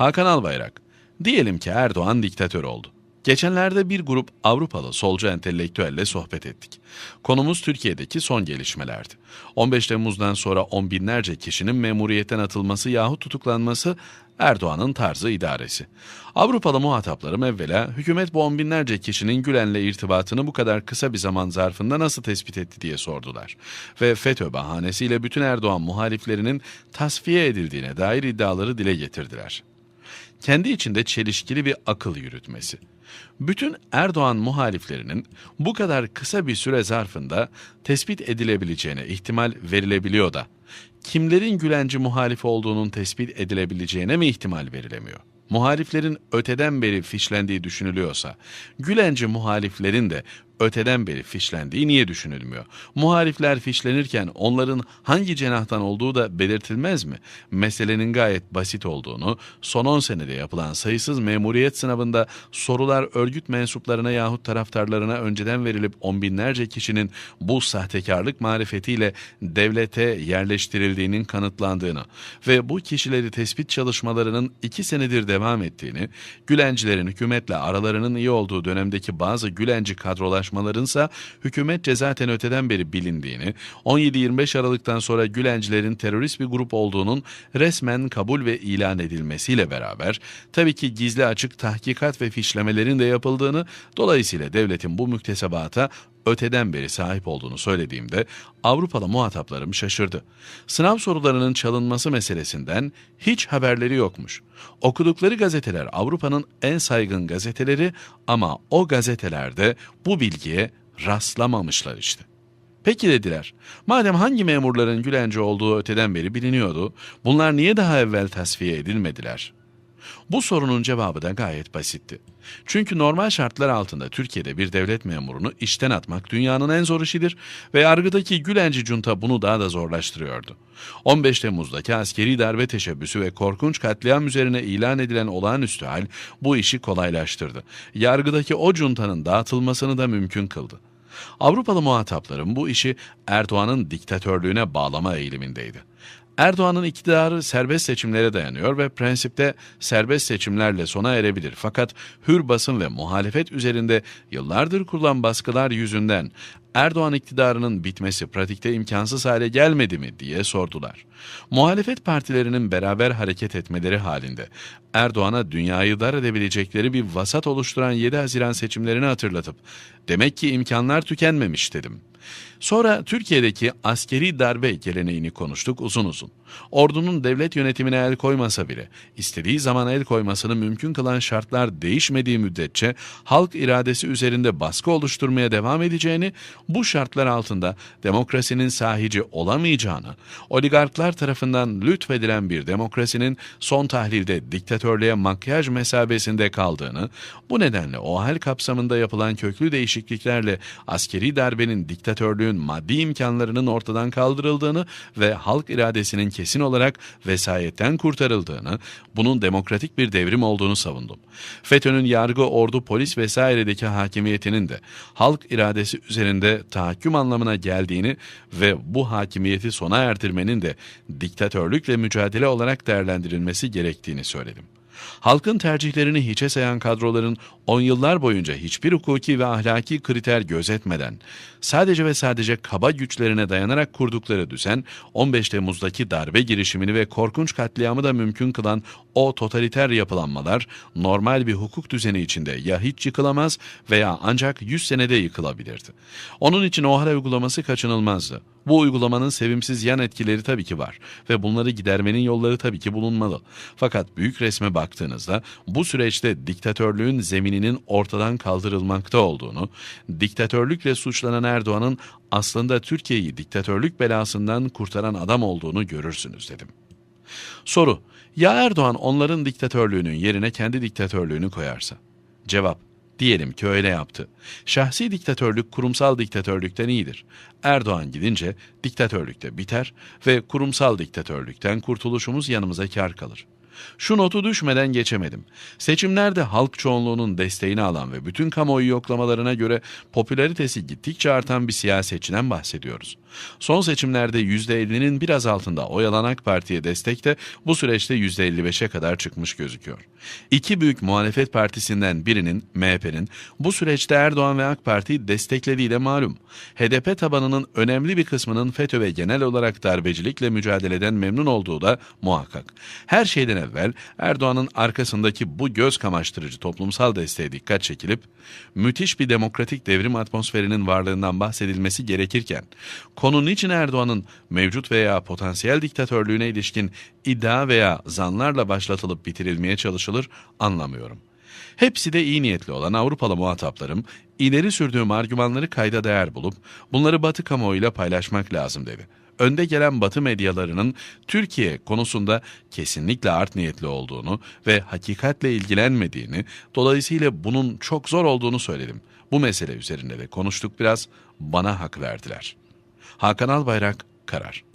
Hakan Albayrak, diyelim ki Erdoğan diktatör oldu. Geçenlerde bir grup Avrupalı solcu entelektüelle sohbet ettik. Konumuz Türkiye'deki son gelişmelerdi. 15 Temmuz'dan sonra on binlerce kişinin memuriyetten atılması yahut tutuklanması Erdoğan'ın tarzı idaresi. Avrupalı muhataplarım evvela hükümet bu on binlerce kişinin Gülen'le irtibatını bu kadar kısa bir zaman zarfında nasıl tespit etti diye sordular. Ve FETÖ bahanesiyle bütün Erdoğan muhaliflerinin tasfiye edildiğine dair iddiaları dile getirdiler kendi içinde çelişkili bir akıl yürütmesi. Bütün Erdoğan muhaliflerinin bu kadar kısa bir süre zarfında tespit edilebileceğine ihtimal verilebiliyor da kimlerin Gülenci muhalif olduğunun tespit edilebileceğine mi ihtimal verilemiyor? Muhaliflerin öteden beri fişlendiği düşünülüyorsa, Gülenci muhaliflerin de öteden beri fişlendiği niye düşünülmüyor? Muhalifler fişlenirken onların hangi cenahtan olduğu da belirtilmez mi? Meselenin gayet basit olduğunu, son 10 senede yapılan sayısız memuriyet sınavında sorular örgüt mensuplarına yahut taraftarlarına önceden verilip on binlerce kişinin bu sahtekarlık marifetiyle devlete yerleştirildiğinin kanıtlandığını ve bu kişileri tespit çalışmalarının iki senedir devam ettiğini, Gülencilerin hükümetle aralarının iyi olduğu dönemdeki bazı Gülenci kadrolar anlaşmalarınsa hükümetçe zaten öteden beri bilindiğini, 17-25 Aralık'tan sonra Gülencilerin terörist bir grup olduğunun resmen kabul ve ilan edilmesiyle beraber tabii ki gizli açık tahkikat ve fişlemelerin de yapıldığını, dolayısıyla devletin bu müktesebata öteden beri sahip olduğunu söylediğimde Avrupalı muhataplarım şaşırdı. Sınav sorularının çalınması meselesinden hiç haberleri yokmuş. Okudukları gazeteler Avrupa'nın en saygın gazeteleri ama o gazetelerde bu bilgiye rastlamamışlar işte. Peki dediler. Madem hangi memurların Gülenci olduğu öteden beri biliniyordu, bunlar niye daha evvel tasfiye edilmediler? Bu sorunun cevabı da gayet basitti. Çünkü normal şartlar altında Türkiye'de bir devlet memurunu işten atmak dünyanın en zor işidir ve yargıdaki Gülenci junta bunu daha da zorlaştırıyordu. 15 Temmuz'daki askeri darbe teşebbüsü ve korkunç katliam üzerine ilan edilen olağanüstü hal bu işi kolaylaştırdı. Yargıdaki o juntanın dağıtılmasını da mümkün kıldı. Avrupalı muhataplarım bu işi Erdoğan'ın diktatörlüğüne bağlama eğilimindeydi. Erdoğan'ın iktidarı serbest seçimlere dayanıyor ve prensipte serbest seçimlerle sona erebilir. Fakat hür basın ve muhalefet üzerinde yıllardır kurulan baskılar yüzünden Erdoğan iktidarının bitmesi pratikte imkansız hale gelmedi mi diye sordular. Muhalefet partilerinin beraber hareket etmeleri halinde Erdoğan'a dünyayı dar edebilecekleri bir vasat oluşturan 7 Haziran seçimlerini hatırlatıp demek ki imkanlar tükenmemiş dedim. Sonra Türkiye'deki askeri darbe geleneğini konuştuk uzun uzun. Ordunun devlet yönetimine el koymasa bile istediği zaman el koymasını mümkün kılan şartlar değişmediği müddetçe halk iradesi üzerinde baskı oluşturmaya devam edeceğini, bu şartlar altında demokrasinin sahici olamayacağını, oligarklar tarafından lütfedilen bir demokrasinin son tahlilde diktatörlüğe makyaj mesabesinde kaldığını, bu nedenle o hal kapsamında yapılan köklü değişikliklerle askeri darbenin diktatörlüğün maddi imkanlarının ortadan kaldırıldığını ve halk iradesinin kesin olarak vesayetten kurtarıldığını, bunun demokratik bir devrim olduğunu savundum. FETÖ'nün yargı, ordu, polis vesairedeki hakimiyetinin de halk iradesi üzerinde tahakküm anlamına geldiğini ve bu hakimiyeti sona erdirmenin de diktatörlükle mücadele olarak değerlendirilmesi gerektiğini söyledim halkın tercihlerini hiçe sayan kadroların on yıllar boyunca hiçbir hukuki ve ahlaki kriter gözetmeden sadece ve sadece kaba güçlerine dayanarak kurdukları düzen 15 Temmuz'daki darbe girişimini ve korkunç katliamı da mümkün kılan o totaliter yapılanmalar normal bir hukuk düzeni içinde ya hiç yıkılamaz veya ancak 100 senede yıkılabilirdi. Onun için o hal uygulaması kaçınılmazdı. Bu uygulamanın sevimsiz yan etkileri tabii ki var ve bunları gidermenin yolları tabii ki bulunmalı. Fakat büyük resme baktığınızda bu süreçte diktatörlüğün zemininin ortadan kaldırılmakta olduğunu, diktatörlükle suçlanan Erdoğan'ın aslında Türkiye'yi diktatörlük belasından kurtaran adam olduğunu görürsünüz dedim. Soru, ya Erdoğan onların diktatörlüğünün yerine kendi diktatörlüğünü koyarsa? Cevap, Diyelim ki öyle yaptı. Şahsi diktatörlük kurumsal diktatörlükten iyidir. Erdoğan gidince diktatörlük de biter ve kurumsal diktatörlükten kurtuluşumuz yanımıza kar kalır. Şu notu düşmeden geçemedim. Seçimlerde halk çoğunluğunun desteğini alan ve bütün kamuoyu yoklamalarına göre popülaritesi gittikçe artan bir siyasetçiden bahsediyoruz. Son seçimlerde %50'nin biraz altında oy alan AK Parti'ye destek de bu süreçte %55'e kadar çıkmış gözüküyor. İki büyük muhalefet partisinden birinin, MHP'nin, bu süreçte Erdoğan ve AK Parti'yi desteklediği de malum. HDP tabanının önemli bir kısmının FETÖ ve genel olarak darbecilikle mücadeleden memnun olduğu da muhakkak. Her şeyden evvel Erdoğan'ın arkasındaki bu göz kamaştırıcı toplumsal desteğe dikkat çekilip müthiş bir demokratik devrim atmosferinin varlığından bahsedilmesi gerekirken konu niçin Erdoğan'ın mevcut veya potansiyel diktatörlüğüne ilişkin iddia veya zanlarla başlatılıp bitirilmeye çalışılır anlamıyorum. Hepsi de iyi niyetli olan Avrupalı muhataplarım ileri sürdüğüm argümanları kayda değer bulup bunları Batı kamuoyuyla paylaşmak lazım dedi önde gelen Batı medyalarının Türkiye konusunda kesinlikle art niyetli olduğunu ve hakikatle ilgilenmediğini, dolayısıyla bunun çok zor olduğunu söyledim. Bu mesele üzerinde de konuştuk biraz, bana hak verdiler. Hakan Albayrak, Karar